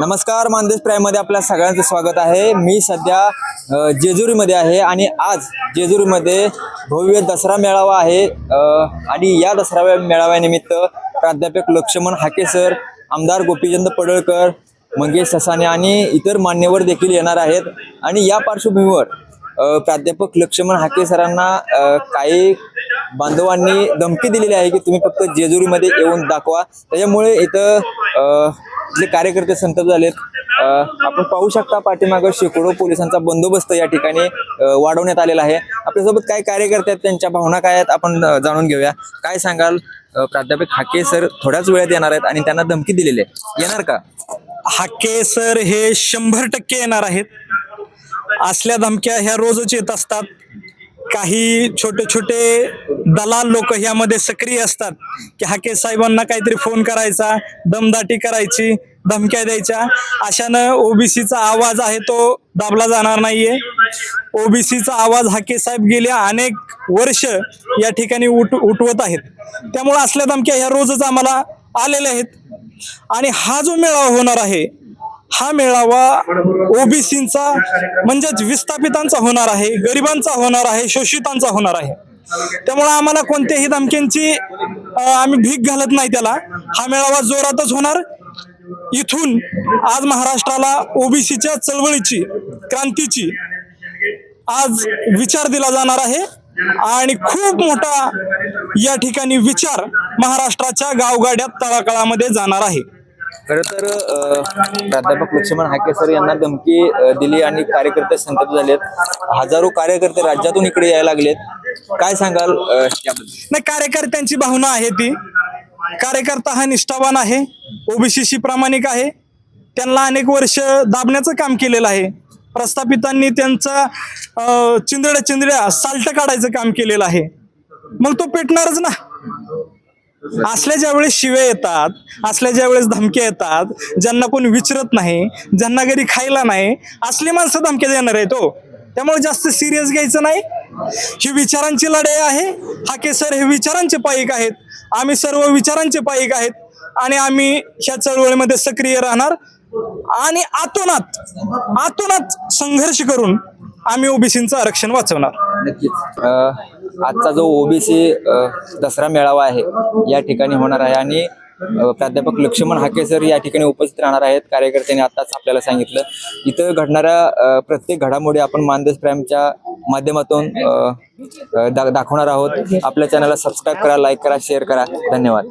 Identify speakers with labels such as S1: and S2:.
S1: नमस्कार मानदेश प्राईममध्ये आपल्या सगळ्यांचं स्वागत आहे. मी सध्या जेजुरीमध्ये आहे आणि आज जेजुरीमध्ये भव्य दसरा मेळावा आहे. आणि या दसरा मेळाव्यानिमित्त प्राध्यापक लक्ष्मण हाके सर आमदार गोपीचंद पडळकर मंगेश ससाने आणि इतर मान्यवर देखील येणार आहेत. आणि या पार्श्वभूमीवर प्राध्यापक लक्ष्मण हाके सरांना काही बांधवांनी धमकी दिलेली आहे की तुम्ही फक्त जेजुरीमध्ये येऊन दाखवा. त्याच्यामुळे इथं जे कार्यकर्ते संतप्त झालेत. आपण पाहू शकता पाठीमागं शेकडो पोलिसांचा बंदोबस्त या ठिकाणी वाढवण्यात आलेला आहे. आपल्यासोबत काय कार्यकर्ते आहेत त्यांच्या भावना काय आहेत आपण जाणून घेऊया. काय सांगाल प्राध्यापक हाके सर थोड्याच वेळात येणार आहेत आणि त्यांना धमकी दिलेली आहे. येणार का?
S2: हाके सर हे शंभर टक्के येणार आहेत. असल्या धमक्या ह्या रोजच येत असतात. काही छोटे छोटे दलाल लोक ह्यामध्ये सक्रिय असतात. की हाके साहेबांना काहीतरी फोन करायचा दमदाटी करायची धमक्या द्यायच्या. अशानं ओबीसीचा आवाज आहे तो दाबला जाणार नाहीये. ओबीसीचा आवाज हाके साहेब गेल्या अनेक वर्ष या ठिकाणी उठ उठवत आहेत. त्यामुळे असल्या धमक्या ह्या रोजच आम्हाला आलेल्या आहेत. आणि हा जो मेळावा होणार आहे हा मेळावा ओबीसींचा म्हणजेच विस्थापितांचा होणार आहे गरिबांचा होणार आहे शोषितांचा होणार आहे. त्यामुळे आम्हाला कोणत्याही धमक्यांची आम्ही भीक घालत नाही त्याला. हा मेळावा जोरातच होणार. इथून आज महाराष्ट्राला ओबीसीच्या चळवळीची क्रांतीची आज विचार दिला जाणार आहे. आणि खूप मोठा या ठिकाणी विचार महाराष्ट्राच्या गावगाड्यात तळाकळामध्ये जाणार आहे.
S1: खरं तर प्राध्यापक लक्ष्मण हाके सर यांना धमकी दिली आणि कार्यकर्ते संतप्त झालेत. हजारो कार्यकर्ते राज्यातून इकडे यायला लागलेत. काय सांगाल
S2: नाही कार्यकर्त्यांची भावना आहे ती. कार्यकर्ता हा निष्ठावान आहे. ओबीसीशी प्रामाणिक आहे. त्यांना अनेक वर्ष दाबण्याचं काम केलेलं आहे. प्रस्थापितांनी त्यांचा चिंदड्या चिंदड्या साल्ट काढायचं काम केलेलं आहे. मग तो पेटणारच ना. असल्या ज्या वेळेस शिव्या येतात असल्या ज्या वेळेस धमक्या येतात ज्यांना कोणी विचारत नाही ज्यांना घरी खायला नाही असली माणसं धमक्या देणार आहे तो हो. त्यामुळे जास्त सिरियस घ्यायचं नाही. ही विचारांची लढाई आहे. हाके सर हे विचारांचे पाईक आहेत. आम्ही सर्व विचारांचे पाईक आहेत. आणि आम्ही ह्या चळवळीमध्ये सक्रिय राहणार. आणि आतोनात आतोनात संघर्ष करून आम्ही ओबीसींचं आरक्षण वाचवणार.
S1: नक्कीच. आजचा जो ओबीसी दसरा मेळावा आहे या ठिकाणी होणार आहे आणि प्राध्यापक लक्ष्मण हाके सर या ठिकाणी उपस्थित राहणार आहेत. कार्यकर्त्यांनी आताच आपल्याला सांगितलं. इथं घडणाऱ्या प्रत्येक घडामोडी आपण मानदेश प्राईमच्या माध्यमातून दाखवणार आहोत. आपल्या चॅनलला सबस्क्राईब करा लाईक करा शेअर करा. धन्यवाद.